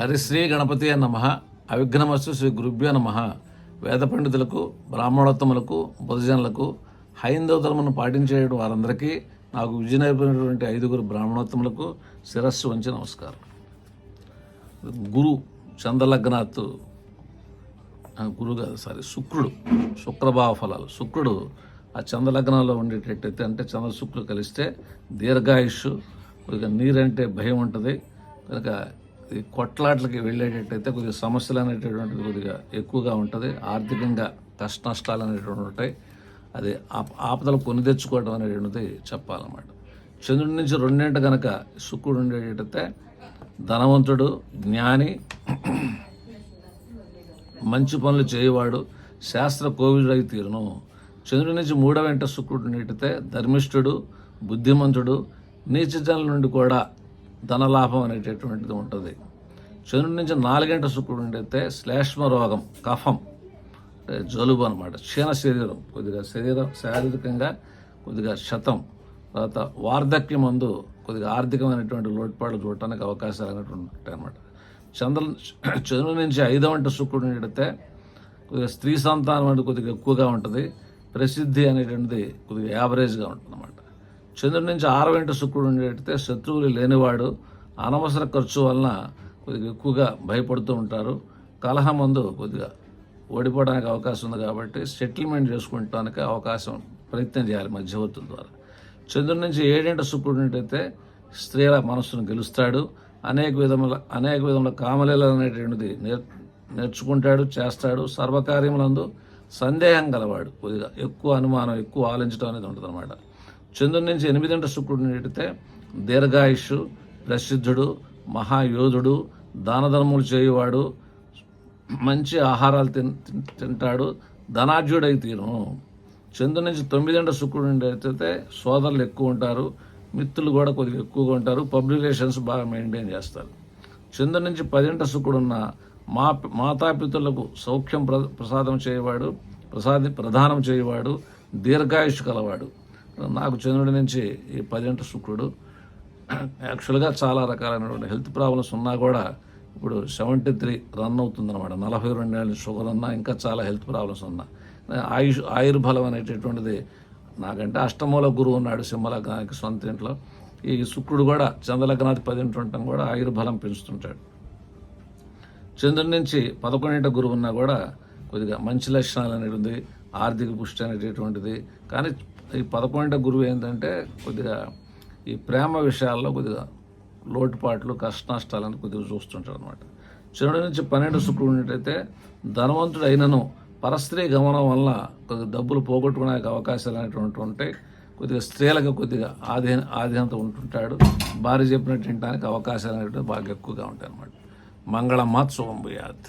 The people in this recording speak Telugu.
హరిశ్రీ గణపతి నమ. అవిఘ్నమస్తు శ్రీ గురుభ్యో నమ. వేద పండితులకు బ్రాహ్మణోత్తములకు బుధజనులకు హైందవ ధర్మను పాటించే వారందరికీ నాకు విజయనైనటువంటి ఐదుగురు బ్రాహ్మణోత్తములకు శిరస్సు వంచి నమస్కారం. గురు చంద్రలగ్నాత్ గురు గురువు కాదు సారీ శుక్రుడు శుక్రభావ ఫలాలు. శుక్రుడు ఆ చంద్రలగ్నంలో ఉండేటట్టయితే అంటే చంద్ర శుక్రుడు కలిస్తే దీర్ఘాయుష్ కొద్దిగా నీరంటే భయం ఉంటుంది. కనుక కొట్లాట్లకి వెళ్ళేటట్టయితే కొద్దిగా సమస్యలు అనేటటువంటిది కొద్దిగా ఎక్కువగా ఉంటుంది. ఆర్థికంగా కష్ట నష్టాలు అనేటువంటి ఉంటాయి. అది ఆప- ఆపదలు కొని తెచ్చుకోవడం అనేటువంటిది చెప్పాలన్నమాట. చంద్రుడి నుంచి రెండింట కనుక శుక్రుడు ఉండేటట్టయితే ధనవంతుడు జ్ఞాని మంచి పనులు చేయవాడు శాస్త్ర కోవిడై తీరును. చంద్రుడి నుంచి మూడవ వెంట శుక్రుడు నీటితే ధర్మిష్ఠుడు బుద్ధిమంతుడు నీచజనుల నుండి కూడా ధనలాభం అనేటటువంటిది ఉంటుంది. చంద్రుడి నుంచి నాలుగంట శుక్రుడు ఉండితే శ్లేష్మ రోగం కఫం అంటే జలుబు అనమాట క్షీణ శరీరం కొద్దిగా శరీరం శారీరకంగా కొద్దిగా శతం తర్వాత వార్ధక్యం అందు కొద్దిగా ఆర్థికమైనటువంటి లోటుపాట్లు చూడటానికి అవకాశాలు అనేటువంటి ఉంటాయి అన్నమాట. చంద్ర చంద్రుడి నుంచి ఐదవ వంట శుక్రుడిని ఎడితే కొద్దిగా స్త్రీ సంతానం అంటే కొద్దిగా ఎక్కువగా ఉంటుంది. ప్రసిద్ధి అనేటువంటిది కొద్దిగా యావరేజ్గా ఉంటుంది అనమాట చంద్రుడి నుంచి ఆరు వెంట శుక్రుడు ఉండేటైతే శత్రువులు లేనివాడు అనవసర ఖర్చు వలన కొద్దిగా ఎక్కువగా భయపడుతూ ఉంటారు. కలహం మందు కొద్దిగా ఓడిపోవడానికి అవకాశం ఉంది కాబట్టి సెటిల్మెంట్ చేసుకుంటానికి అవకాశం ప్రయత్నం చేయాలి మధ్యవర్తుల ద్వారా. చంద్రుడి నుంచి ఏడేంట శుక్రుడు అయితే స్త్రీల మనస్సును గెలుస్తాడు. అనేక విధముల అనేక విధముల కామలీల అనేటువంటిది నేర్ నేర్చుకుంటాడు చేస్తాడు. సర్వకార్యములందు సందేహం గలవాడు కొద్దిగా ఎక్కువ అనుమానం ఎక్కువ ఆలోచించడం అనేది ఉంటుంది అనమాట చంద్రుడి నుంచి ఎనిమిదింట శుక్రుడిని ఎడితే దీర్ఘాయుష్ ప్రసిద్ధుడు మహాయోధుడు దానధర్ములు చేయువాడు మంచి ఆహారాలు తిన్ తిన్- తింటాడు ధనార్జుడై తీరును. చంద్రుడి నుంచి తొమ్మిదింట శుక్రుడు అయితే సోదరులు ఎక్కువ ఉంటారు మిత్రులు కూడా కొద్దిగా ఎక్కువగా ఉంటారు పబ్లిక్ రిలేషన్స్ బాగా మెయింటైన్ చేస్తారు. చంద్రుడి నుంచి పదింట శుక్రుడు ఉన్న మా మాతాపితులకు సౌఖ్యం ప్ర ప్రసాదం చేయవాడు ప్రసాది ప్రదానం చేయవాడు దీర్ఘాయుష్ కలవాడు. నాకు చంద్రుడి నుంచి ఈ పదింట శుక్రుడు యాక్చువల్గా చాలా రకాలైనటువంటి హెల్త్ ప్రాబ్లమ్స్ ఉన్నా కూడా ఇప్పుడు సెవెంటీ త్రీ రన్ అవుతుందన్నమాట. నలభై రెండు ఏళ్ళు షుగర్ ఉన్నా ఇంకా చాలా హెల్త్ ప్రాబ్లమ్స్ ఉన్నా. ఆయుష్ ఆయుర్బలం అనేటటువంటిది నాకంటే అష్టమూల గురువు ఉన్నాడు సింహలగ్నానికి సొంత ఇంట్లో. ఈ శుక్రుడు కూడా చంద్రలగ్నానికి పది ఉండటం కూడా ఆయుర్బలం పెంచుతుంటాడు. చంద్రుడి నుంచి పదకొండింట గురువు ఉన్నా కూడా కొద్దిగా మంచి లక్షణాలు అనేది ఉంది ఆర్థిక పుష్టి అనేటటువంటిది. కానీ ఈ పదకొండింట గురువు ఏంటంటే కొద్దిగా ఈ ప్రేమ విషయాల్లో కొద్దిగా లోటుపాట్లు కష్ట నష్టాలను కొద్దిగా చూస్తుంటాడు అనమాట చిన్నటి నుంచి పన్నెండు శుక్రుడు ఉన్నట్టయితే ధనవంతుడు అయినను పరస్త్రీ గమనం వల్ల కొద్దిగా డబ్బులు పోగొట్టుకునే అవకాశాలు అనేటువంటి ఉంటాయి. కొద్దిగా స్త్రీలకు కొద్దిగా ఆధీన ఆధీనత ఉంటుంటాడు. భార్య చెప్పినట్టు వినడానికి అవకాశాలు అనేటువంటి బాగా ఎక్కువగా ఉంటాయి అనమాట మంగళమాత్ శుభం భూయాత్.